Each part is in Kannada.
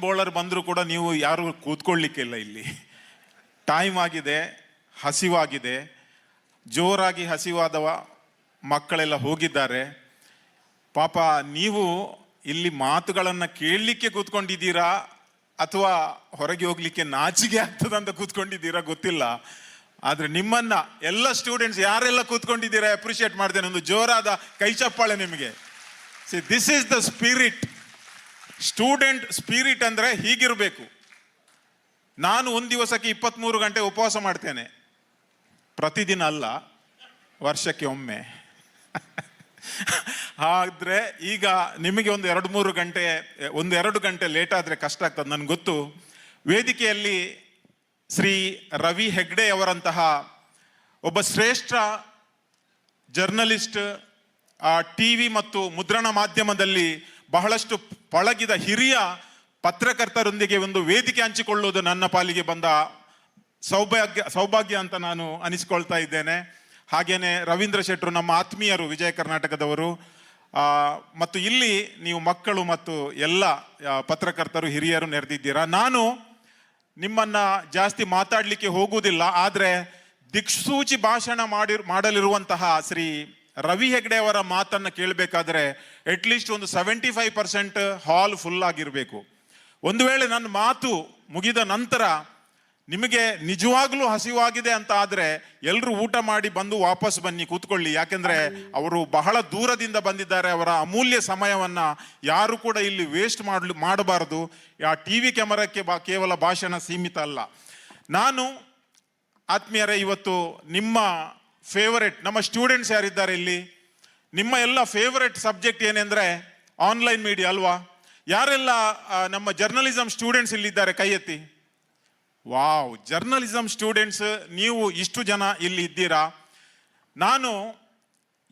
ಬೌಲರ್ ಬಂದರೂ ಕೂಡ ನೀವು ಯಾರು ಕೂತ್ಕೊಳ್ಳಿಕ್ಕಿಲ್ಲ ಇಲ್ಲಿ. ಟೈಮ್ ಆಗಿದೆ, ಹಸಿವಾಗಿದೆ. ಜೋರಾಗಿ ಹಸಿವಾದವ ಮಕ್ಕಳೆಲ್ಲ ಹೋಗಿದ್ದಾರೆ. ಪಾಪ, ನೀವು ಇಲ್ಲಿ ಮಾತುಗಳನ್ನು ಕೇಳಲಿಕ್ಕೆ ಕೂತ್ಕೊಂಡಿದ್ದೀರಾ? ಅಥವಾ ಹೊರಗೆ ಹೋಗ್ಲಿಕ್ಕೆ ನಾಚಿಗೆ ಆಗ್ತದಂತ ಕೂತ್ಕೊಂಡಿದ್ದೀರಾ? ಗೊತ್ತಿಲ್ಲ. ಆದರೆ ನಿಮ್ಮನ್ನ ಎಲ್ಲ ಸ್ಟೂಡೆಂಟ್ಸ್ ಯಾರೆಲ್ಲ ಕೂತ್ಕೊಂಡಿದ್ದೀರಾ? ಅಪ್ರಿಷಿಯೇಟ್ ಮಾಡ್ತೇನೆ. ಒಂದು ಜೋರಾದ ಕೈ ಚಪ್ಪಾಳೆ ನಿಮಗೆ. See this is the spirit student spirit ಅಂದ್ರೆ ಹೀಗಿರಬೇಕು. ನಾನು ಒಂದು ದಿವಸಕ್ಕೆ ಇಪ್ಪತ್ತ್ಮೂರು ಗಂಟೆ ಉಪವಾಸ ಮಾಡ್ತೇನೆ. ಪ್ರತಿದಿನ ಅಲ್ಲ, ವರ್ಷಕ್ಕೆ ಒಮ್ಮೆ. ಆದ್ರೆ ಈಗ ನಿಮಗೆ ಒಂದು ಎರಡು ಮೂರು ಗಂಟೆ, ಒಂದು ಎರಡು ಗಂಟೆ ಲೇಟ್ ಆದರೆ ಕಷ್ಟ ಆಗ್ತದೆ ನನಗೆ ಗೊತ್ತು. ವೇದಿಕೆಯಲ್ಲಿ ಶ್ರೀ ರವಿ ಹೆಗ್ಡೆ ಅವರಂತಹ ಒಬ್ಬ ಶ್ರೇಷ್ಠ ಜರ್ನಲಿಸ್ಟ್ ಟಿ ವಿ ಮತ್ತು ಮುದ್ರಣ ಮಾಧ್ಯಮದಲ್ಲಿ ಬಹಳಷ್ಟು ಪಳಗಿದ ಹಿರಿಯ ಪತ್ರಕರ್ತರೊಂದಿಗೆ ಒಂದು ವೇದಿಕೆ ಹಂಚಿಕೊಳ್ಳುವುದು ನನ್ನ ಪಾಲಿಗೆ ಬಂದ ಸೌಭಾಗ್ಯ ಸೌಭಾಗ್ಯ ಅಂತ ನಾನು ಅನಿಸ್ಕೊಳ್ತಾ ಇದ್ದೇನೆ. ಹಾಗೇನೆ ರವೀಂದ್ರ ಶೆಟ್ಟರು ನಮ್ಮ ಆತ್ಮೀಯರು ವಿಜಯ ಕರ್ನಾಟಕದವರು. ಮತ್ತು ಇಲ್ಲಿ ನೀವು ಮಕ್ಕಳು ಮತ್ತು ಎಲ್ಲ ಪತ್ರಕರ್ತರು, ಹಿರಿಯರು ನೆರೆದಿದ್ದೀರಾ? ನಾನು ನಿಮ್ಮನ್ನ ಜಾಸ್ತಿ ಮಾತಾಡಲಿಕ್ಕೆ ಹೋಗುವುದಿಲ್ಲ, ಆದರೆ ದಿಕ್ಸೂಚಿ ಭಾಷಣ ಮಾಡಿ ಮಾಡಲಿರುವಂತಹ ಶ್ರೀ ರವಿ ಹೆಗ್ಡೆ ಅವರ ಮಾತನ್ನು ಕೇಳಬೇಕಾದ್ರೆ ಅಟ್ಲೀಸ್ಟ್ ಒಂದು seventy five percent hall full ಆಗಿರಬೇಕು. ಒಂದು ವೇಳೆ ನನ್ನ ಮಾತು ಮುಗಿದ ನಂತರ ನಿಮಗೆ ನಿಜವಾಗ್ಲೂ ಹಸಿವಾಗಿದೆ ಅಂತ ಆದರೆ ಎಲ್ಲರೂ ಊಟ ಮಾಡಿ ಬಂದು ವಾಪಸ್ ಬನ್ನಿ, ಕೂತ್ಕೊಳ್ಳಿ. ಯಾಕೆಂದರೆ ಅವರು ಬಹಳ ದೂರದಿಂದ ಬಂದಿದ್ದಾರೆ. ಅವರ ಅಮೂಲ್ಯ ಸಮಯವನ್ನ ಯಾರು ಕೂಡ ಇಲ್ಲಿ ವೇಸ್ಟ್ ಮಾಡಲು, ಮಾಡಬಾರದು. ಆ ಟಿ ವಿ ಕ್ಯಾಮರಾಕ್ಕೆ ಬಾ, ಕೇವಲ ಭಾಷಣ ಸೀಮಿತ ಅಲ್ಲ. ನಾನು ಆತ್ಮೀಯರೇ, ಇವತ್ತು ನಿಮ್ಮ ಫೇವರೆಟ್ ನಮ್ಮ ಸ್ಟೂಡೆಂಟ್ಸ್ ಯಾರಿದ್ದಾರೆ ಇಲ್ಲಿ? ನಿಮ್ಮ ಎಲ್ಲ ಫೇವರೆಟ್ ಸಬ್ಜೆಕ್ಟ್ ಏನೆಂದ್ರೆ ಆನ್ಲೈನ್ ಮೀಡಿಯಾ ಅಲ್ವಾ? ಯಾರೆಲ್ಲ ನಮ್ಮ ಜರ್ನಲಿಸಮ್ ಸ್ಟೂಡೆಂಟ್ಸ್ ಇಲ್ಲಿದ್ದಾರೆ ಕೈ ಎತ್ತಿ? ವಾವ್ ಜರ್ನಲಿಸಮ್ ಸ್ಟೂಡೆಂಟ್ಸ್ ನೀವು ಇಷ್ಟು ಜನ ಇಲ್ಲಿ ಇದ್ದೀರಾ? ನಾನು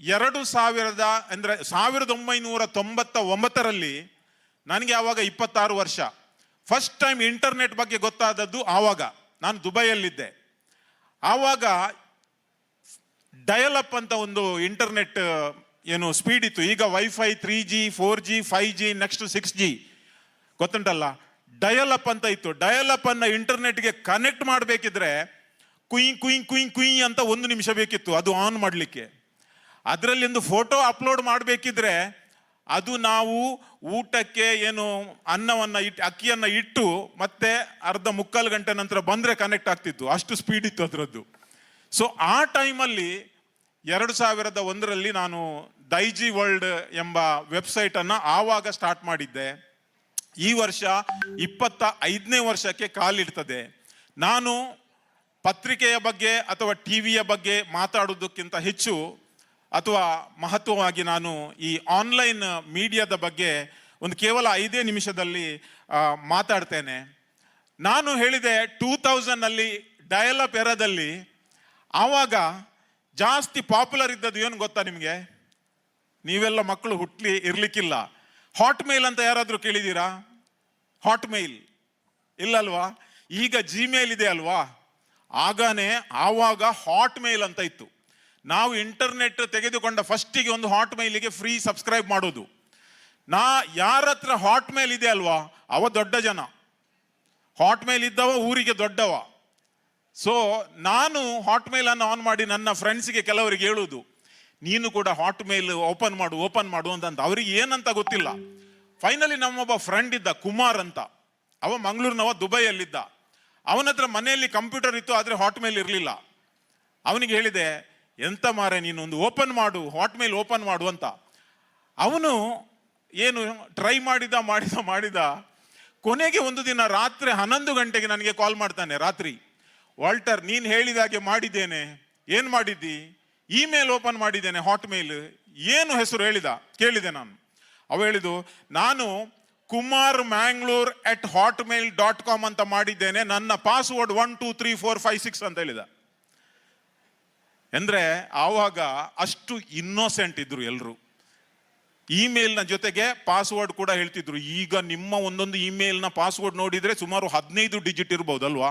ಎರಡು ಸಾವಿರದ, ಅಂದರೆ ಸಾವಿರದ ಒಂಬೈನೂರ ತೊಂಬತ್ತ ಒಂಬತ್ತರಲ್ಲಿ ನನಗೆ ಆವಾಗ ಇಪ್ಪತ್ತಾರು ವರ್ಷ. ಫಸ್ಟ್ ಟೈಮ್ ಇಂಟರ್ನೆಟ್ ಬಗ್ಗೆ ಗೊತ್ತಾದದ್ದು ಆವಾಗ. ನಾನು ದುಬೈಯಲ್ಲಿದ್ದೆ. ಆವಾಗ ಡಯಲ್ ಅಪ್ ಅಂತ ಒಂದು ಇಂಟರ್ನೆಟ್ ಏನು ಸ್ಪೀಡ್ ಇತ್ತು. ಈಗ Wi-Fi three G four G five G next six G ಗೊತ್ತುಂಟಲ್ಲ? Dial up ಅಂತ ಇತ್ತು. ಡಯಲ್ ಅಪ್ ಅನ್ನ ಇಂಟರ್ನೆಟ್ಗೆ ಕನೆಕ್ಟ್ ಮಾಡಬೇಕಿದ್ರೆ ಕುಯ್ ಕುಯ್ ಕುಯ್ ಕುಯ್ ಅಂತ ಒಂದು ನಿಮಿಷ ಬೇಕಿತ್ತು. ಅದು ಆನ್ ಮಾಡಲಿಕ್ಕೆ. ಅದರಲ್ಲಿ ಒಂದು ಫೋಟೋ ಅಪ್ಲೋಡ್ ಮಾಡಬೇಕಿದ್ರೆ ಅದು ನಾವು ಊಟಕ್ಕೆ ಏನು ಅನ್ನವನ್ನು ಇಟ್ಟು ಅಕ್ಕಿಯನ್ನು ಇಟ್ಟು ಮತ್ತೆ ಅರ್ಧ ಮುಕ್ಕಾಲು ಗಂಟೆ ನಂತರ ಬಂದರೆ ಕನೆಕ್ಟ್ ಆಗ್ತಿತ್ತು. ಅಷ್ಟು ಸ್ಪೀಡ್ ಇತ್ತು ಅದರದ್ದು. ಸೊ ಆ ಟೈಮಲ್ಲಿ ಎರಡು ಸಾವಿರದ ಒಂದರಲ್ಲಿ ನಾನು ದೈಜಿ ವರ್ಲ್ಡ್ ಎಂಬ ವೆಬ್ಸೈಟ್ ಅನ್ನ ಆವಾಗ ಸ್ಟಾರ್ಟ್ ಮಾಡಿದ್ದೆ. ಈ ವರ್ಷ ಇಪ್ಪತ್ತ ಐದನೇ ವರ್ಷಕ್ಕೆ ಕಾಲಿಡ್ತದೆ ನಾನು ಪತ್ರಿಕೆಯ ಬಗ್ಗೆ ಅಥವಾ ಟಿವಿಯ ಬಗ್ಗೆ ಮಾತಾಡೋದಕ್ಕಿಂತ ಹೆಚ್ಚು ಅಥವಾ ಮಹತ್ವವಾಗಿ ನಾನು ಈ ಆನ್ಲೈನ್ ಮೀಡಿಯಾದ ಬಗ್ಗೆ ಒಂದು ಕೇವಲ ಐದೇ ನಿಮಿಷದಲ್ಲಿ ಮಾತಾಡ್ತೇನೆ. ನಾನು ಹೇಳಿದೆ ಟೂ ತೌಸಂಡ್ನಲ್ಲಿ ಡಯಲಪ್ ಎರದಲ್ಲಿ ಆವಾಗ ಜಾಸ್ತಿ ಪಾಪ್ಯುಲರ್ ಇದ್ದದ್ದು ಏನು ಗೊತ್ತಾ ನಿಮಗೆ? ನೀವೆಲ್ಲ ಮಕ್ಕಳು ಹುಟ್ಲಿ, ಇರಲಿಕ್ಕಿಲ್ಲ. ಹಾಟ್ ಮೇಲ್ ಅಂತ ಯಾರಾದರೂ ಕೇಳಿದ್ದೀರಾ? ಹಾಟ್ ಮೇಲ್ ಇಲ್ಲಲ್ವಾ? ಈಗ ಜಿಮೇಲ್ ಇದೆ ಅಲ್ವಾ? ಆಗಾನೇ ಆವಾಗ ಹಾಟ್ ಮೇಲ್ ಅಂತ ಇತ್ತು. ನಾವು ಇಂಟರ್ನೆಟ್ ತೆಗೆದುಕೊಂಡ ಫಸ್ಟಿಗೆ ಒಂದು ಹಾಟ್ ಮೇಲಿಗೆ ಫ್ರೀ ಸಬ್ಸ್ಕ್ರೈಬ್ ಮಾಡೋದು. ನಾ ಯಾರ ಹತ್ರ ಹಾಟ್ ಮೇಲ್ ಇದೆ ಅಲ್ವಾ? ಅವ ದೊಡ್ಡ ಜನ. ಹಾಟ್ ಮೇಲ್ ಇದ್ದವ, ಊರಿಗೆ ದೊಡ್ಡವ. ಸೊ ನಾನು ಹಾಟ್ ಮೇಲ್ ಅನ್ನು ಆನ್ ಮಾಡಿ ನನ್ನ ಫ್ರೆಂಡ್ಸ್ಗೆ ಕೆಲವರಿಗೆ ಹೇಳುವುದು ನೀನು ಕೂಡ ಹಾಟ್ ಮೇಲ್ ಓಪನ್ ಮಾಡು ಓಪನ್ ಮಾಡು ಅಂತ ಅವರಿಗೆ ಏನಂತ ಗೊತ್ತಿಲ್ಲ. ಫೈನಲಿ ನಮ್ಮೊಬ್ಬ ಫ್ರೆಂಡ್ ಇದ್ದ, ಕುಮಾರ್ ಅಂತ. ಅವ ಮಂಗಳೂರಿನವ, ದುಬೈಯಲ್ಲಿದ್ದ. ಅವನ ಹತ್ರ ಮನೆಯಲ್ಲಿ ಕಂಪ್ಯೂಟರ್ ಇತ್ತು, ಆದರೆ ಹಾಟ್ ಮೇಲ್ ಇರಲಿಲ್ಲ. ಅವನಿಗೆ ಹೇಳಿದೆ, ಎಂತ ಮಾರೆ ನೀನು ಒಂದು ಓಪನ್ ಮಾಡು ಹಾಟ್ ಮೇಲ್ ಓಪನ್ ಮಾಡು ಅಂತ. ಅವನು ಏನು ಟ್ರೈ ಮಾಡಿದ ಮಾಡಿದ ಮಾಡಿದ, ಕೊನೆಗೆ ಒಂದು ದಿನ ರಾತ್ರಿ ಹನ್ನೊಂದು ಗಂಟೆಗೆ ನನಗೆ ಕಾಲ್ ಮಾಡ್ತಾನೆ, ರಾತ್ರಿ. ವಾಲ್ಟರ್, ನೀನು ಹೇಳಿದಾಗೆ ಮಾಡಿದ್ದೇನೆ. ಏನು ಮಾಡಿದ್ದಿ? ಇಮೇಲ್ ಓಪನ್ ಮಾಡಿದ್ದೇನೆ ಹಾಟ್ ಮೇಲ್ ಏನು ಹೆಸರು ಹೇಳಿದ? ಕೇಳಿದೆ ನಾನು. ಅವ ಹೇಳಿದು ನಾನು Kumar Mangalore at Hotmail dot com ಅಂತ ಮಾಡಿದ್ದೇನೆ, ನನ್ನ password one two three four five six ಅಂತ ಹೇಳಿದ. ಅಂದರೆ ಆವಾಗ ಅಷ್ಟು ಇನ್ನೋಸೆಂಟ್ ಇದ್ರು ಎಲ್ಲರೂ ಇಮೇಲ್ನ ಜೊತೆಗೆ ಪಾಸ್ವರ್ಡ್ ಕೂಡ ಹೇಳ್ತಿದ್ರು. ಈಗ ನಿಮ್ಮ ಒಂದೊಂದು ಇಮೇಲ್ನ ಪಾಸ್ವರ್ಡ್ ನೋಡಿದ್ರೆ ಸುಮಾರು ಹದಿನೈದು ಡಿಜಿಟ್ ಇರ್ಬೋದಲ್ವಾ?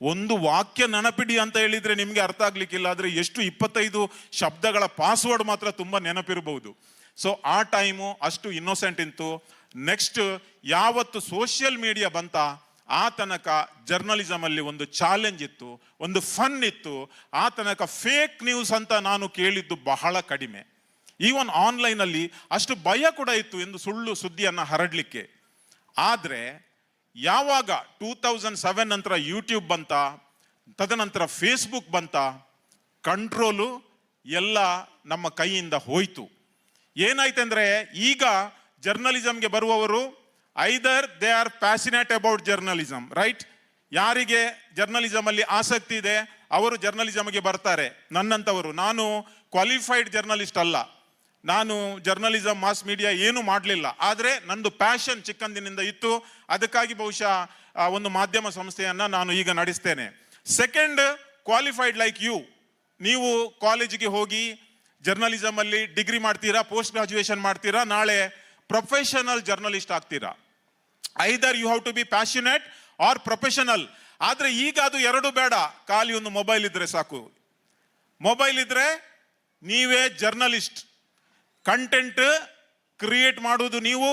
ಒಂದು ವಾಕ್ಯ ನೆನಪಿಡಿ ಅಂತ ಹೇಳಿದ್ರೆ ನಿಮಗೆ ಅರ್ಥ ಆಗ್ಲಿಕ್ಕಿಲ್ಲ, ಆದ್ರೆ ಎಷ್ಟು ಇಪ್ಪತ್ತೈದು ಶಬ್ದಗಳ ಪಾಸ್ವರ್ಡ್ ಮಾತ್ರ ತುಂಬಾ ನೆನಪಿರಬಹುದು. ಸೊ ಆ ಟೈಮು ಅಷ್ಟು ಇನ್ನೋಸೆಂಟ್ ಇತ್ತು. ನೆಕ್ಸ್ಟ್ ಯಾವತ್ತು ಸೋಷಿಯಲ್ ಮೀಡಿಯಾ ಬಂತ, ಆ ತನಕ ಜರ್ನಲಿಸಮಲ್ಲಿ ಒಂದು ಚಾಲೆಂಜ್ ಇತ್ತು, ಒಂದು ಫನ್ ಇತ್ತು. ಆ ತನಕ ಫೇಕ್ ನ್ಯೂಸ್ ಅಂತ ನಾನು ಕೇಳಿದ್ದು ಬಹಳ ಕಡಿಮೆ. ಈವನ್ ಆನ್ಲೈನ್ ಅಲ್ಲಿ ಅಷ್ಟು ಭಯ ಕೂಡ ಇತ್ತು ಎಂದು ಸುಳ್ಳು ಸುದ್ದಿಯನ್ನು ಹರಡಲಿಕ್ಕೆ. ಆದ್ರೆ ಯಾವಾಗ ಟೂ ತೌಸಂಡ್ ಸೆವೆನ್ ನಂತರ ಯೂಟ್ಯೂಬ್ ಬಂತ, ತದನಂತರ ಫೇಸ್ಬುಕ್ ಬಂತ ಕಂಟ್ರೋಲು ಎಲ್ಲ ನಮ್ಮ ಕೈಯಿಂದ ಹೋಯಿತು. ಏನಾಯ್ತಂದ್ರೆ ಈಗ ಜರ್ನಲಿಸಮ್ಗೆ ಬರುವವರು either they are fascinate about journalism right ಯಾರಿಗೆ ಜರ್ನಲಿಸಮ್ ಅಲ್ಲಿ ಆಸಕ್ತಿ ಇದೆ, ಅವರು ಜರ್ನಲಿಸಮ್ಗೆ ಬರ್ತಾರೆ. ನನ್ನಂತವರು. ನಾನು ಕ್ವಾಲಿಫೈಡ್ ಜರ್ನಲಿಸ್ಟ್ ಅಲ್ಲ. ನಾನು ಜರ್ನಲಿಸಮ್ ಮಾಸ್ ಮೀಡಿಯಾ ಏನು ಮಾಡಲಿಲ್ಲ. ಆದರೆ ನಂದು ಪ್ಯಾಷನ್ ಚಿಕ್ಕಂದಿನಿಂದ ಇತ್ತು. ಅದಕ್ಕಾಗಿ ಬಹುಶಃ ಒಂದು ಮಾಧ್ಯಮ ಸಂಸ್ಥೆಯನ್ನ ನಾನು ಈಗ ನಡೆಸ್ತೇನೆ. ಸೆಕೆಂಡ್ ಕ್ವಾಲಿಫೈಡ್ ಲೈಕ್ ಯು ನೀವು ಕಾಲೇಜಿಗೆ ಹೋಗಿ ಜರ್ನಲಿಸಮ್ ಅಲ್ಲಿ ಡಿಗ್ರಿ ಮಾಡ್ತೀರಾ ಪೋಸ್ಟ್ ಗ್ರಾಜುಯೇಷನ್ ಮಾಡ್ತೀರಾ, ನಾಳೆ ಪ್ರೊಫೆಷನಲ್ ಜರ್ನಲಿಸ್ಟ್ ಆಗ್ತೀರಾ? Either you have to be passionate or professional ಆದರೆ ಈಗ ಅದು ಎರಡು ಬೇಡ. ಖಾಲಿ ಒಂದು ಮೊಬೈಲ್ ಇದ್ದರೆ ಸಾಕು. ಮೊಬೈಲ್ ಇದ್ದರೆ ನೀವೇ ಜರ್ನಲಿಸ್ಟ್ ಕಂಟೆಂಟ್ ಕ್ರಿಯೇಟ್ ಮಾಡುವುದು ನೀವು,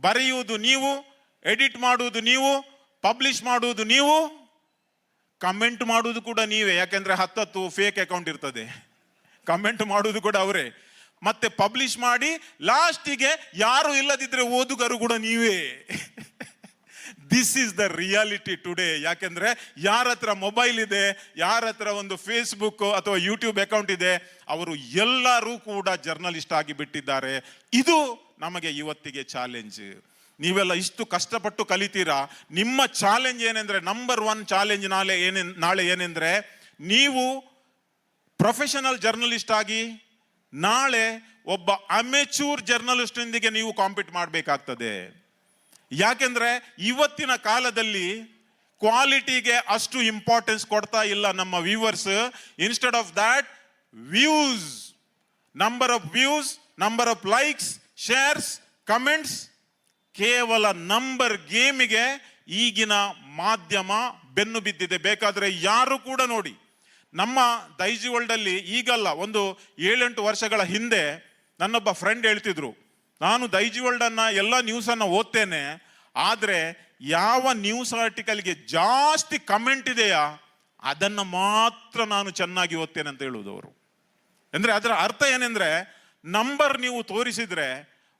ಬರೆಯುವುದು ನೀವು ಎಡಿಟ್ ಮಾಡುವುದು ನೀವು ಪಬ್ಲಿಷ್ ಮಾಡುವುದು ನೀವು ಕಮೆಂಟ್ ಮಾಡುವುದು ಕೂಡ ನೀವೇ. ಯಾಕೆಂದ್ರೆ ಹತ್ತತ್ತು ಫೇಕ್ ಅಕೌಂಟ್ ಇರ್ತದೆ. ಕಮೆಂಟ್ ಮಾಡುವುದು ಕೂಡ ಅವರೇ. ಮತ್ತೆ ಪಬ್ಲಿಷ್ ಮಾಡಿ ಲಾಸ್ಟಿಗೆ ಯಾರು ಇಲ್ಲದಿದ್ದರೆ ಓದುಗರು ಕೂಡ ನೀವೇ. This is the reality today ಯಾಕೆಂದ್ರೆ ಯಾರ ಹತ್ರ ಮೊಬೈಲ್ ಇದೆ, ಯಾರ ಹತ್ರ ಒಂದು ಫೇಸ್ಬುಕ್ ಅಥವಾ ಯೂಟ್ಯೂಬ್ ಅಕೌಂಟ್ ಇದೆ, ಅವರು ಎಲ್ಲರೂ ಕೂಡ ಜರ್ನಲಿಸ್ಟ್ ಆಗಿ ಬಿಟ್ಟಿದ್ದಾರೆ. ಇದು ನಮಗೆ ಇವತ್ತಿಗೆ ಚಾಲೆಂಜ್ ನೀವೆಲ್ಲ ಇಷ್ಟು ಕಷ್ಟಪಟ್ಟು ಕಲಿತೀರಾ? ನಿಮ್ಮ ಚಾಲೆಂಜ್ ಏನೆಂದ್ರೆ ನಂಬರ್ ಒನ್ ಚಾಲೆಂಜ್ ನಾಳೆ ಏನೇ, ನಾಳೆ ಏನೆಂದ್ರೆ, ನೀವು ಪ್ರೊಫೆಷನಲ್ ಜರ್ನಲಿಸ್ಟ್ ಆಗಿ ನಾಳೆ ಒಬ್ಬ ಅಮೆಚೂರ್ ಜರ್ನಲಿಸ್ಟ್ನೊಂದಿಗೆ ನೀವು ಕಾಂಪೀಟ್ ಮಾಡಬೇಕಾಗ್ತದೆ. ಯಾಕೆಂದ್ರೆ ಇವತ್ತಿನ ಕಾಲದಲ್ಲಿ ಕ್ವಾಲಿಟಿಗೆ ಅಷ್ಟು ಇಂಪಾರ್ಟೆನ್ಸ್ ಕೊಡ್ತಾ ಇಲ್ಲ ನಮ್ಮ viewers instead of that views number of views number of likes shares comments ಕೇವಲ ನಂಬರ್ ಗೇಮಿಗೆ ಈಗಿನ ಮಾಧ್ಯಮ ಬೆನ್ನು ಬಿದ್ದಿದೆ. ಬೇಕಾದ್ರೆ ಯಾರು ಕೂಡ ನೋಡಿ. ನಮ್ಮ ದೈಜಿ ವರ್ಲ್ಡಲ್ಲಿ ಈಗಲ್ಲ, ಒಂದು ಏಳೆಂಟು ವರ್ಷಗಳ ಹಿಂದೆ ನನ್ನೊಬ್ಬ ಫ್ರೆಂಡ್ ಹೇಳ್ತಿದ್ರು ನಾನು ದೈಜಿ ವರ್ಲ್ಡ್ ಅನ್ನ ಎಲ್ಲ ನ್ಯೂಸ್ ಅನ್ನ ಓದ್ತೇನೆ, ಆದರೆ ಯಾವ ನ್ಯೂಸ್ ಆರ್ಟಿಕಲ್ಗೆ ಜಾಸ್ತಿ ಕಮೆಂಟ್ ಇದೆಯಾ, ಅದನ್ನ ಮಾತ್ರ ನಾನು ಚೆನ್ನಾಗಿ ಓದ್ತೇನೆ ಅಂತ ಹೇಳುವುದು ಅವರು. ಅಂದ್ರೆ ಅದರ ಅರ್ಥ ಏನೆಂದರೆ ನಂಬರ್ ನೀವು ತೋರಿಸಿದ್ರೆ,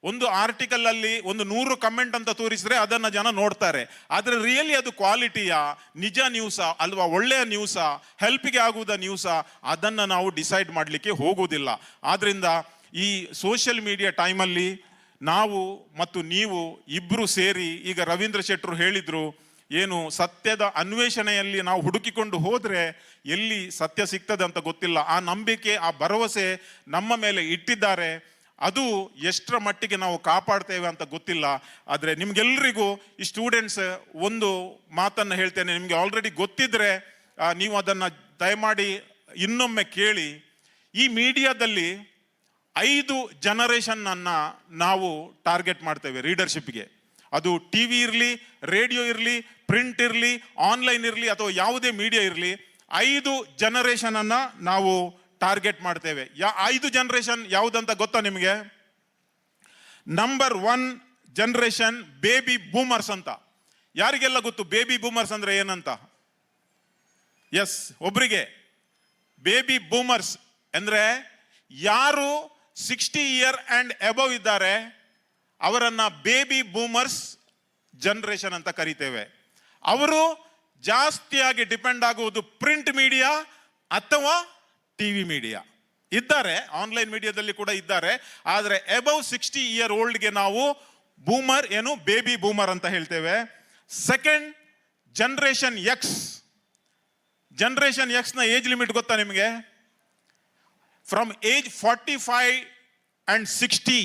ಒಂದು ಆರ್ಟಿಕಲ್ ಅಲ್ಲಿ ಒಂದು ನೂರು ಕಮೆಂಟ್ ಅಂತ ತೋರಿಸಿದ್ರೆ ಅದನ್ನ ಜನ ನೋಡ್ತಾರೆ. ಆದರೆ ರಿಯಲಿ ಅದು ಕ್ವಾಲಿಟಿಯಾ ನಿಜ ನ್ಯೂಸಾ ಅಲ್ವಾ ಒಳ್ಳೆಯ ನ್ಯೂಸಾ ಹೆಲ್ಪ್ಗೆ ಆಗುವುದ ನ್ಯೂಸಾ ಅದನ್ನ ನಾವು ಡಿಸೈಡ್ ಮಾಡಲಿಕ್ಕೆ ಹೋಗುವುದಿಲ್ಲ ಆದ್ರಿಂದ ಈ ಸೋಷಿಯಲ್ ಮೀಡಿಯಾ ಟೈಮಲ್ಲಿ ನಾವು ಮತ್ತು ನೀವು ಇಬ್ಬರು ಸೇರಿ ಈಗ ರವೀಂದ್ರ ಶೆಟ್ಟರು ಹೇಳಿದರು, ಏನು ಸತ್ಯದ ಅನ್ವೇಷಣೆಯಲ್ಲಿ ನಾವು ಹುಡುಕಿಕೊಂಡು ಹೋದರೆ ಎಲ್ಲಿ ಸತ್ಯ ಸಿಗ್ತದೆ ಅಂತ ಗೊತ್ತಿಲ್ಲ. ಆ ನಂಬಿಕೆ, ಆ ಭರವಸೆ ನಮ್ಮ ಮೇಲೆ ಇಟ್ಟಿದ್ದಾರೆ. ಅದು ಎಷ್ಟರ ಮಟ್ಟಿಗೆ ನಾವು ಕಾಪಾಡ್ತೇವೆ ಅಂತ ಗೊತ್ತಿಲ್ಲ. ಆದರೆ ನಿಮಗೆಲ್ಲರಿಗೂ ಈ ಸ್ಟೂಡೆಂಟ್ಸ್ ಒಂದು ಮಾತನ್ನು ಹೇಳ್ತೇನೆ. ನಿಮಗೆ ಆಲ್ರೆಡಿ ಗೊತ್ತಿದ್ರೆ ನೀವು ಅದನ್ನು ದಯಮಾಡಿ ಇನ್ನೊಮ್ಮೆ ಕೇಳಿ. ಈ ಮೀಡಿಯಾದಲ್ಲಿ ಐದು ಜನರೇಷನ್ ಅನ್ನ ನಾವು ಟಾರ್ಗೆಟ್ ಮಾಡ್ತೇವೆ ರೀಡರ್ಶಿಪ್ಗೆ ಅದು ಟಿ ವಿ ಇರಲಿ ರೇಡಿಯೋ ಇರಲಿ ಪ್ರಿಂಟ್ ಇರಲಿ ಆನ್ಲೈನ್ ಇರಲಿ ಅಥವಾ ಯಾವುದೇ ಮೀಡಿಯಾ ಇರಲಿ, ಐದು ಜನರೇಷನ್ ಅನ್ನ ನಾವು ಟಾರ್ಗೆಟ್ ಮಾಡ್ತೇವೆ. ಯಾ, ಐದು ಜನರೇಷನ್ ಯಾವುದಂತ ಗೊತ್ತಾ ನಿಮಗೆ? Number one generation baby boomers ಅಂತ. ಯಾರಿಗೆಲ್ಲ ಗೊತ್ತು? ಬೇಬಿ ಬೂಮರ್ಸ್ ಅಂದ್ರೆ ಏನಂತ? ಎಸ್ ಒಬ್ರಿಗೆ. ಬೇಬಿ ಬೂಮರ್ಸ್ ಅಂದ್ರೆ ಯಾರು ಸಿಕ್ಸ್ಟಿ ಇಯರ್ ಅಂಡ್ ಎಬವ್ ಇದ್ದಾರೆ. ಅವರನ್ನು ಬೇಬಿ ಬೂಮರ್ಸ್ ಜನರೇಷನ್ ಅಂತ ಕರಿತೇವೆ. ಅವರು ಜಾಸ್ತಿಯಾಗಿ ಡಿಪೆಂಡ್ ಆಗುವುದು ಪ್ರಿಂಟ್ ಮೀಡಿಯಾ ಅಥವಾ ಟಿವಿ ಮೀಡಿಯಾ. ಇದ್ದಾರೆ, ಆನ್ಲೈನ್ ಮೀಡಿಯಾದಲ್ಲಿ ಕೂಡ ಇದ್ದಾರೆ. ಆದರೆ ಎಬವ್ ಸಿಕ್ಸ್ಟಿ ಇಯರ್ ಓಲ್ಡ್ಗೆ ನಾವು ಬೂಮರ್ ಏನು ಬೇಬಿ ಬೂಮರ್ ಅಂತ ಹೇಳ್ತೇವೆ. Second, generation X. ಜನರೇಷನ್ ಎಕ್ಸ್ನ ಏಜ್ ಲಿಮಿಟ್ ಗೊತ್ತಾ ನಿಮಗೆ? From age forty five and sixty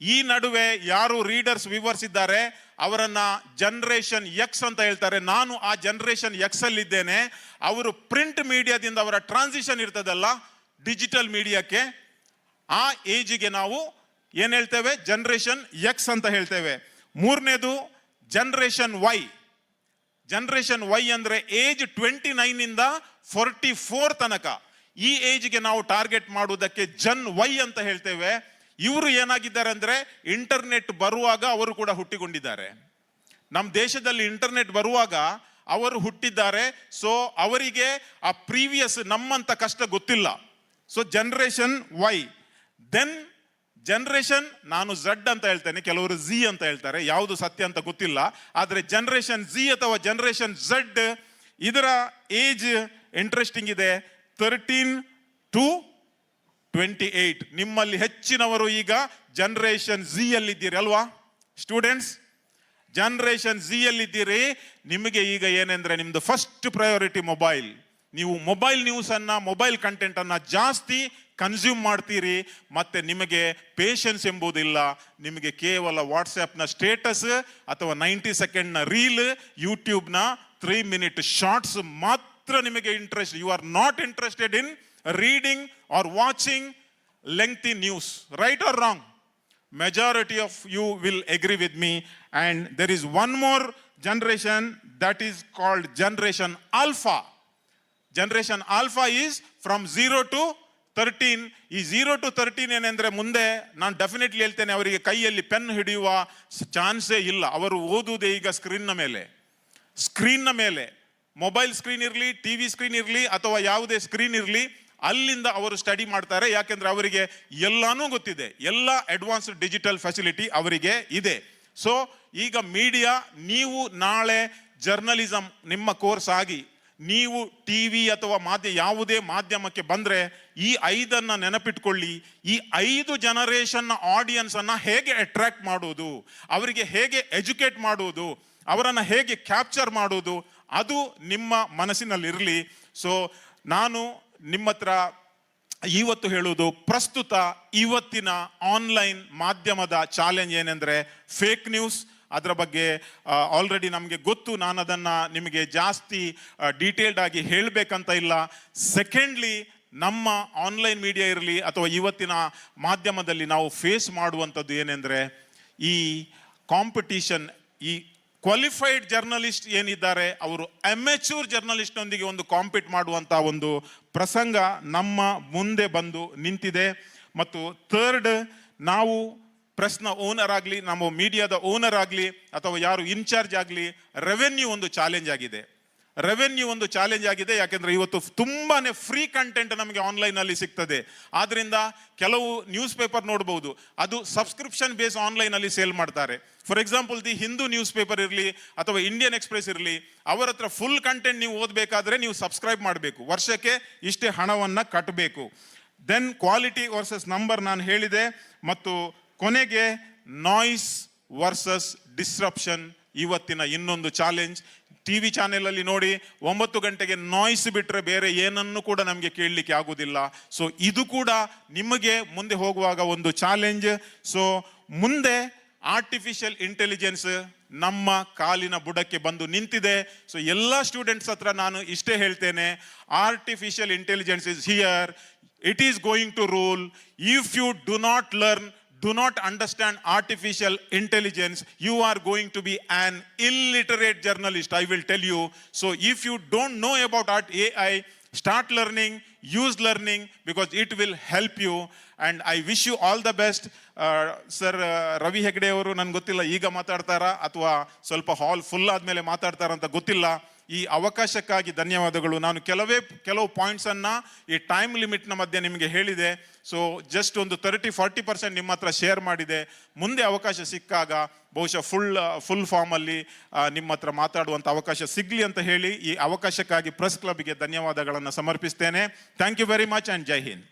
ಈ ನಡುವೆ ಯಾರು ರೀಡರ್ಸ್ ವಿವರ್ಸ್ ಇದ್ದಾರೆ ಅವರನ್ನ ಜನ್ರೇಷನ್ ಎಕ್ಸ್ ಅಂತ ಹೇಳ್ತಾರೆ. ನಾನು ಆ ಜನ್ರೇಷನ್ ಎಕ್ಸಲ್ಲಿದ್ದೇನೆ ಅವರು ಪ್ರಿಂಟ್ ಮೀಡಿಯಾದಿಂದ ಅವರ ಟ್ರಾನ್ಸಿಷನ್ ಇರ್ತದಲ್ಲ ಡಿಜಿಟಲ್ ಮೀಡಿಯಾಕ್ಕೆ ಆ ಏಜಿಗೆ ನಾವು ಏನು ಹೇಳ್ತೇವೆ? ಜನ್ರೇಷನ್ ಎಕ್ಸ್ ಅಂತ ಹೇಳ್ತೇವೆ. ಮೂರನೇದು ಜನ್ರೇಷನ್ ವೈ ಜನ್ರೇಷನ್ ವೈ ಅಂದರೆ ಏಜ್ ಟ್ವೆಂಟಿ ನೈನಿಂದ ಫೋರ್ಟಿ ಫೋರ್ ತನಕ. ಈ ಏಜ್ಗೆ ನಾವು ಟಾರ್ಗೆಟ್ ಮಾಡುವುದಕ್ಕೆ ಜನ್ ವೈ ಅಂತ ಹೇಳ್ತೇವೆ. ಇವರು ಏನಾಗಿದ್ದಾರೆ ಅಂದ್ರೆ ಇಂಟರ್ನೆಟ್ ಬರುವಾಗ ಅವರು ಕೂಡ ಹುಟ್ಟಿಕೊಂಡಿದ್ದಾರೆ. ನಮ್ಮ ದೇಶದಲ್ಲಿ ಇಂಟರ್ನೆಟ್ ಬರುವಾಗ ಅವರು ಹುಟ್ಟಿದ್ದಾರೆ. ಸೊ ಅವರಿಗೆ ಆ ಪ್ರೀವಿಯಸ್ ನಮ್ಮಂತ ಕಷ್ಟ ಗೊತ್ತಿಲ್ಲ. So generation Y. Then generation ನಾನು ಝಡ್ ಅಂತ ಹೇಳ್ತೇನೆ, ಕೆಲವರು ಝಿ ಅಂತ ಹೇಳ್ತಾರೆ, ಯಾವುದು ಸತ್ಯ ಅಂತ ಗೊತ್ತಿಲ್ಲ. ಆದರೆ ಜನರೇಷನ್ ಝಿ ಅಥವಾ ಜನರೇಷನ್ ಝಡ್ ಇದರ ಏಜ್ ಇಂಟ್ರೆಸ್ಟಿಂಗ್ ಇದೆ. ತರ್ಟೀನ್ ಟು ಟ್ವೆಂಟಿ ಏಟ್ ನಿಮ್ಮಲ್ಲಿ ಹೆಚ್ಚಿನವರು ಈಗ ಜನರೇಷನ್ ಝಿ ಅಲ್ಲಿದ್ದೀರಿ ಅಲ್ವಾ? ಸ್ಟೂಡೆಂಟ್ಸ್ ಜನರೇಷನ್ ಝಿ ಅಲ್ಲಿದ್ದೀರಿ ನಿಮಗೆ ಈಗ ಏನೆಂದರೆ ನಿಮ್ಮದು ಫಸ್ಟ್ ಪ್ರಯಾರಿಟಿ ಮೊಬೈಲ್ ನೀವು ಮೊಬೈಲ್ ನ್ಯೂಸನ್ನು ಮೊಬೈಲ್ ಕಂಟೆಂಟ್ ಅನ್ನ ಜಾಸ್ತಿ ಕನ್ಸ್ಯೂಮ್ ಮಾಡ್ತೀರಿ. ಮತ್ತೆ ನಿಮಗೆ ಪೇಷನ್ಸ್ ಎಂಬುದಿಲ್ಲ. ನಿಮಗೆ ಕೇವಲ ವಾಟ್ಸ್ಆ್ಯಪ್ನ ಸ್ಟೇಟಸ್ ಅಥವಾ ನೈಂಟಿ ಸೆಕೆಂಡ್ನ ರೀಲ್ ಯೂಟ್ಯೂಬ್ನ ತ್ರೀ ಮಿನಿಟ್ ಶಾರ್ಟ್ಸ್ ಮಾತ್ರ ನಿಮಗೆ interest you are not interested in reading or watching lengthy news right or wrong majority of you will agree with me and there is one more generation that is called generation alpha generation alpha is from 0 to 13 ಈ ಝೀರೋ ಟು ತರ್ಟೀನ್ ಏನೆಂದರೆ ಮುಂದೆ ನಾನು ಡೆಫಿನೆಟ್ಲಿ ಹೇಳ್ತೇನೆ, ಅವರಿಗೆ ಕೈಯಲ್ಲಿ ಪೆನ್ ಹಿಡಿಯುವ ಚಾನ್ಸೇ ಇಲ್ಲ. ಅವರು ಓದುವುದೇ ಈಗ ಸ್ಕ್ರೀನ್ನ ಮೇಲೆ. ಸ್ಕ್ರೀನ್ನ ಮೇಲೆ. ಮೊಬೈಲ್ ಸ್ಕ್ರೀನ್ ಇರಲಿ, ಟಿ ವಿ ಸ್ಕ್ರೀನ್ ಇರಲಿ ಅಥವಾ ಯಾವುದೇ ಸ್ಕ್ರೀನ್ ಇರಲಿ, ಅಲ್ಲಿಂದ ಅವರು ಸ್ಟಡಿ ಮಾಡ್ತಾರೆ. ಯಾಕೆಂದ್ರೆ ಅವರಿಗೆ ಎಲ್ಲಾನು ಗೊತ್ತಿದೆ. ಎಲ್ಲ ಅಡ್ವಾನ್ಸ್ಡ್ ಡಿಜಿಟಲ್ ಫೆಸಿಲಿಟಿ ಅವರಿಗೆ ಇದೆ. ಸೊ ಈಗ ಮೀಡಿಯಾ, ನೀವು ನಾಳೆ ಜರ್ನಲಿಸಮ್ ನಿಮ್ಮ ಕೋರ್ಸ್ ಆಗಿ, ನೀವು ಟಿ ವಿ ಅಥವಾ ಮಾಧ್ಯ, ಯಾವುದೇ ಮಾಧ್ಯಮಕ್ಕೆ ಬಂದ್ರೆ ಈ ಐದನ್ನ ನೆನಪಿಟ್ಕೊಳ್ಳಿ. ಈ ಐದು ಜನರೇಷನ್ ಆಡಿಯನ್ಸ್ ಅನ್ನ ಹೇಗೆ ಅಟ್ರಾಕ್ಟ್ ಮಾಡುವುದು? ಅವರಿಗೆ ಹೇಗೆ ಎಜುಕೇಟ್ ಮಾಡುವುದು? ಅವರನ್ನು ಹೇಗೆ ಕ್ಯಾಪ್ಚರ್ ಮಾಡುವುದು? ಅದು ನಿಮ್ಮ ಮನಸ್ಸಿನಲ್ಲಿರಲಿ. ಸೊ ನಾನು ನಿಮ್ಮ ಹತ್ರ ಇವತ್ತು ಹೇಳುವುದು, ಪ್ರಸ್ತುತ ಇವತ್ತಿನ ಆನ್ಲೈನ್ ಮಾಧ್ಯಮದ ಚಾಲೆಂಜ್ ಏನೆಂದರೆ ಫೇಕ್ ನ್ಯೂಸ್ ಅದರ ಬಗ್ಗೆ ಆಲ್ರೆಡಿ ನಮಗೆ ಗೊತ್ತು. ನಾನು ಅದನ್ನು ನಿಮಗೆ ಜಾಸ್ತಿ ಡೀಟೇಲ್ಡ್ ಆಗಿ ಹೇಳಬೇಕಂತ ಇಲ್ಲ. ಸೆಕೆಂಡ್ಲಿ ನಮ್ಮ ಆನ್ಲೈನ್ ಮೀಡಿಯಾ ಇರಲಿ ಅಥವಾ ಇವತ್ತಿನ ಮಾಧ್ಯಮದಲ್ಲಿ ನಾವು ಫೇಸ್ ಮಾಡುವಂಥದ್ದು ಏನೆಂದರೆ, ಈ ಕಾಂಪಿಟೀಷನ್ ಈ ಕ್ವಾಲಿಫೈಡ್ ಜರ್ನಲಿಸ್ಟ್ ಏನಿದ್ದಾರೆ, ಅವರು ಅಮೆಚೂರ್ ಜರ್ನಲಿಸ್ಟ್ನೊಂದಿಗೆ ಒಂದು ಕಾಂಪೀಟ್ ಮಾಡುವಂಥ ಒಂದು ಪ್ರಸಂಗ ನಮ್ಮ ಮುಂದೆ ಬಂದು ನಿಂತಿದೆ. ಮತ್ತು ಥರ್ಡ್ ನಾವು ಪ್ರೆಸ್ನ ಓನರ್ ಆಗಲಿ, ನಮ್ಮ ಮೀಡಿಯಾದ ಓನರ್ ಆಗಲಿ, ಅಥವಾ ಯಾರು ಇನ್ಚಾರ್ಜ್ ಆಗಲಿ ರೆವೆನ್ಯೂ ಒಂದು ಚಾಲೆಂಜ್ ಆಗಿದೆ. ರೆವೆನ್ಯೂ ಒಂದು ಚಾಲೆಂಜ್ ಆಗಿದೆ, ಯಾಕೆಂದ್ರೆ ಇವತ್ತು ತುಂಬಾ ಫ್ರೀ ಕಂಟೆಂಟ್ ನಮಗೆ ಆನ್ಲೈನ್ ಅಲ್ಲಿ ಸಿಗ್ತದೆ. ಆದ್ದರಿಂದ ಕೆಲವು ನ್ಯೂಸ್ ಪೇಪರ್ ನೋಡಬಹುದು ಅದು ಸಬ್ಸ್ಕ್ರಿಪ್ಷನ್ ಬೇಸ್ ಆನ್ಲೈನ್ ಅಲ್ಲಿ ಸೇಲ್ ಮಾಡ್ತಾರೆ. For example the Hindu news paper ಇರಲಿ, ಅಥವಾ ಇಂಡಿಯನ್ ಎಕ್ಸ್ಪ್ರೆಸ್ ಇರಲಿ, ಅವರ ಹತ್ರ ಫುಲ್ ಕಂಟೆಂಟ್ ನೀವು ಓದಬೇಕಾದ್ರೆ ನೀವು ಸಬ್ಸ್ಕ್ರೈಬ್ ಮಾಡಬೇಕು. ವರ್ಷಕ್ಕೆ ಇಷ್ಟೇ ಹಣವನ್ನ ಕಟ್ಟಬೇಕು ದೆನ್ ಕ್ವಾಲಿಟಿ ವರ್ಸಸ್ ನಂಬರ್ ನಾನು ಹೇಳಿದೆ, ಮತ್ತು ಕೊನೆಗೆ ನಾಯ್ಸ್ ವರ್ಸಸ್ ಡಿಸ್ರಪ್ಷನ್ ಇವತ್ತಿನ ಇನ್ನೊಂದು ಚಾಲೆಂಜ್ ಟಿ ವಿ ಚಾನೆಲಲ್ಲಿ ನೋಡಿ ಒಂಬತ್ತು ಗಂಟೆಗೆ ನಾಯ್ಸ್ ಬಿಟ್ಟರೆ ಬೇರೆ ಏನನ್ನು ಕೂಡ ನಮಗೆ ಕೇಳಲಿಕ್ಕೆ ಆಗೋದಿಲ್ಲ. ಸೊ ಇದು ಕೂಡ ನಿಮಗೆ ಮುಂದೆ ಹೋಗುವಾಗ ಒಂದು ಚಾಲೆಂಜ್ ಸೊ ಮುಂದೆ ಆರ್ಟಿಫಿಷಿಯಲ್ ಇಂಟೆಲಿಜೆನ್ಸ್ ನಮ್ಮ ಕಾಲಿನ ಬುಡಕ್ಕೆ ಬಂದು ನಿಂತಿದೆ. ಸೊ ಎಲ್ಲ ಸ್ಟೂಡೆಂಟ್ಸ್ ಹತ್ರ ನಾನು ಇಷ್ಟೇ ಹೇಳ್ತೇನೆ artificial intelligence is here it is going to rule if you do not learn do not understand artificial intelligence, you are going to be an illiterate journalist, I will tell you. So if you don't know about art AI, start learning, use learning because it will help you. And I wish you all the best. Sir Ravi Hegde ಅವರು ನನ್ಗೆ ಗೊತ್ತಿಲ್ಲ ಈಗ ಮಾತಾಡ್ತಾರಾ ಅಥವಾ ಸ್ವಲ್ಪ ಹಾಲ್ ಫುಲ್ ಆದಮೇಲೆ ಮಾತಾಡ್ತಾರ ಅಂತ ಗೊತ್ತಿಲ್ಲ ಈ ಅವಕಾಶಕ್ಕಾಗಿ ಧನ್ಯವಾದಗಳು. ನಾನು ಕೆಲವೇ, ಕೆಲವು ಪಾಯಿಂಟ್ಸ್ ಅನ್ನ ಈ ಟೈಮ್ ಲಿಮಿಟ್ನ ಮಧ್ಯೆ ನಿಮಗೆ ಹೇಳಿದೆ. ಸೊ ಜಸ್ಟ್ ಒಂದು ತರ್ಟಿ ಫಾರ್ಟಿ ಪರ್ಸೆಂಟ್ ನಿಮ್ಮ ಹತ್ರ ಶೇರ್ ಮಾಡಿದೆ. ಮುಂದೆ ಅವಕಾಶ ಸಿಕ್ಕಾಗ ಬಹುಶಃ ಫುಲ್ ಫುಲ್ ಫಾರ್ಮಲ್ಲಿ ನಿಮ್ಮ ಹತ್ರ ಮಾತಾಡುವಂಥ ಅವಕಾಶ ಸಿಗ್ಲಿ ಅಂತ ಹೇಳಿ ಈ ಅವಕಾಶಕ್ಕಾಗಿ ಪ್ರೆಸ್ ಕ್ಲಬ್ಗೆ ಧನ್ಯವಾದಗಳನ್ನು ಸಮರ್ಪಿಸ್ತೇನೆ. Thank you very much and Jai Hind